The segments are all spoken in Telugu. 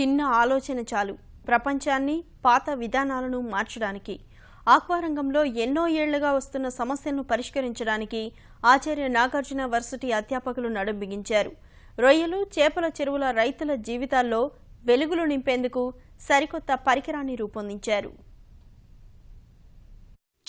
చిన్న ఆలోచన చాలు. ప్రపంచాన్ని పాత విధానాలను మార్చడానికి ఆక్వారంగంలో ఎన్నో ఏళ్ళుగా వస్తున్న సమస్యలను పరిష్కరించడానికి ఆచార్య నాగార్జున వర్సిటీ అధ్యాపకులు నడుం బిగించారు. రొయ్యలు చేపల చెరువుల రైతుల జీవితాల్లో వెలుగులు నింపేందుకు సరికొత్త పరికరాన్ని రూపొందించారు.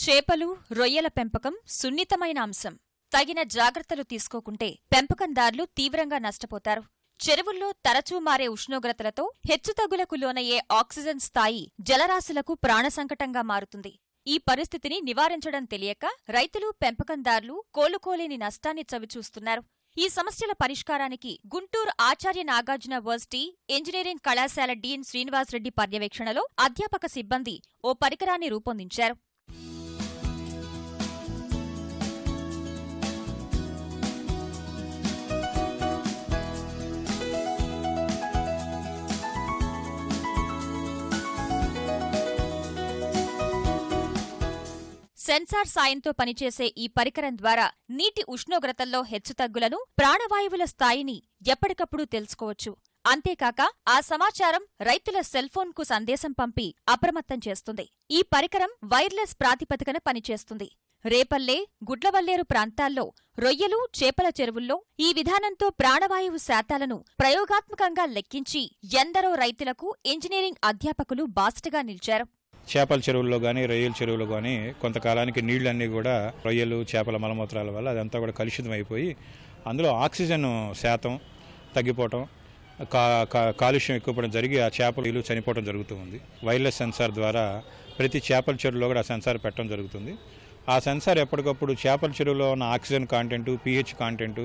చేపలు రొయ్యల పెంపకం సున్నితమైన అంశం. తగిన జాగ్రత్తలు తీసుకోకుంటే పెంపకందారులు తీవ్రంగా నష్టపోతారు. చెరువుల్లో తరచూ మారే ఉష్ణోగ్రతలతో హెచ్చుతగ్గులకు లోనయ్యే ఆక్సిజన్ స్థాయి జలరాశులకు ప్రాణసంకటంగా మారుతుంది. ఈ పరిస్థితిని నివారించడం తెలియక రైతులు పెంపకందారులు కోలుకోలేని నష్టాన్ని చవిచూస్తున్నారు. ఈ సమస్యల పరిష్కారానికి గుంటూరు ఆచార్య నాగార్జున వర్సిటీ ఇంజనీరింగ్ కళాశాల డీన్ శ్రీనివాసరెడ్డి పర్యవేక్షణలో అధ్యాపక సిబ్బంది ఓ పరికరాన్ని రూపొందించారు. సెన్సార్ సాయంతో పనిచేసే ఈ పరికరం ద్వారా నీటి ఉష్ణోగ్రతల్లో హెచ్చుతగ్గులను ప్రాణవాయువుల స్థాయిని ఎప్పటికప్పుడు తెలుసుకోవచ్చు. అంతేకాక ఆ సమాచారం రైతుల సెల్ఫోన్కు సందేశం పంపి అప్రమత్తం చేస్తుంది. ఈ పరికరం వైర్లెస్ ప్రాతిపదికన పనిచేస్తుంది. రేపల్లే గుడ్లవల్లేరు ప్రాంతాల్లో రొయ్యలు చేపల చెరువుల్లో ఈ విధానంతో ప్రాణవాయువు శాతాలను ప్రయోగాత్మకంగా లెక్కించి ఎందరో రైతులకు ఇంజనీరింగ్ అధ్యాపకులు బాసటగా నిలిచారు. చేపల చెరువుల్లో కానీ రొయ్యల చెరువులో కానీ కొంతకాలానికి నీళ్ళన్నీ కూడా రొయ్యలు చేపల మలమూత్రాల వల్ల అదంతా కూడా కలుషితం అయిపోయి అందులో ఆక్సిజన్ శాతం తగ్గిపోవటం కా కా- కాలుష్యం ఎక్కువ జరిగి ఆ చేపలు చనిపోవడం జరుగుతూ ఉంది. వైర్లెస్ సెన్సార్ ద్వారా ప్రతి చేపల చెరువులో కూడా ఆ సెన్సార్ పెట్టడం జరుగుతుంది. ఆ సెన్సార్ ఎప్పటికప్పుడు చేపల చెరువులో ఉన్న ఆక్సిజన్ కాంటెంట్ పిహెచ్ కాంటెంట్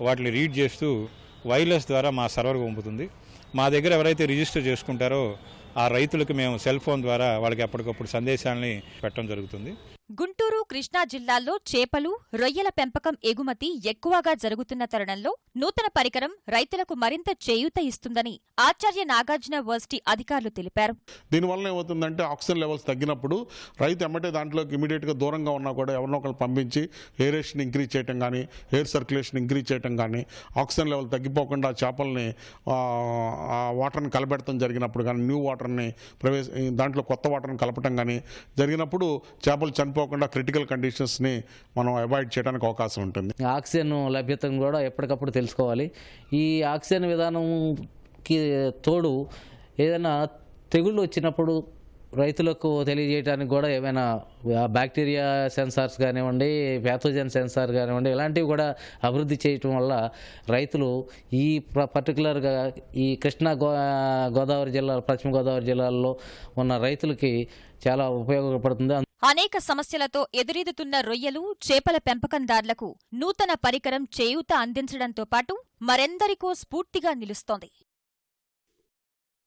వాటిని రీడ్ చేస్తూ వైర్లెస్ ద్వారా మా సర్వర్కి పంపుతుంది. మా దగ్గర ఎవరైతే రిజిస్టర్ చేసుకుంటారో ఆ రైతులకు మేము సెల్ ఫోన్ ద్వారా వాళ్ళకి ఎప్పటికప్పుడు సందేశాలని పెట్టడం జరుగుతుంది. గుంటూరు కృష్ణా జిల్లాల్లో చేపలు రొయ్యల పెంపకం ఎగుమతి ఎక్కువగా జరుగుతున్న తరుణంలో నూతన పరికరం రైతులకు మరింత చేయూత ఇస్తుందని ఆచార్య నాగార్జున వర్సిటీ అధికారులు తెలిపారు. దీనివల్ల ఏమవుతుందంటే ఆక్సిజన్ లెవెల్స్ తగ్గినప్పుడు రైతు ఎమ్మటే దాంట్లోకి ఇమీడియట్గా దూరంగా ఉన్నా కూడా ఎవరినో ఒకరు పంపించి ఎయిరేషన్ ఇంక్రీజ్ చేయటం కానీ ఎయిర్ సర్క్యులేషన్ ఇంక్రీజ్ చేయటం కానీ ఆక్సిజన్ లెవెల్ తగ్గిపోకుండా చేపల్ని వాటర్ని కలబెడతాం జరిగినప్పుడు కానీ న్యూ వాటర్ని ప్రవేశ దాంట్లో కొత్త వాటర్ని కలపటం కానీ జరిగినప్పుడు చేపలు పోకుండా క్రిటికల్ కండిషన్స్ని మనం అవాయిడ్ చేయడానికి అవకాశం ఉంటుంది. ఆక్సిజన్ లభ్యతను కూడా ఎప్పటికప్పుడు తెలుసుకోవాలి. ఈ ఆక్సిజన్ విధానంకి తోడు ఏదైనా తెగుళ్ళు వచ్చినప్పుడు రైతులకు తెలియజేయడానికి కూడా ఏమైనా బ్యాక్టీరియా సెన్సార్స్ కానివ్వండి ప్యాథోజన్ సెన్సార్ కానివ్వండి ఇలాంటివి కూడా అభివృద్ధి చేయటం వల్ల రైతులు ఈ పర్టికులర్గా ఈ కృష్ణా గో గోదావరి జిల్లా పశ్చిమ గోదావరి జిల్లాల్లో ఉన్న రైతులకి చాలా ఉపయోగపడుతుంది. అనేక సమస్యలతో ఎదురెదుతున్న రొయ్యలు చేపల పెంపకందారులకు నూతన పరికరం చేయూత అందించడంతో పాటు మరెందరికో స్ఫూర్తిగా నిలుస్తోంది.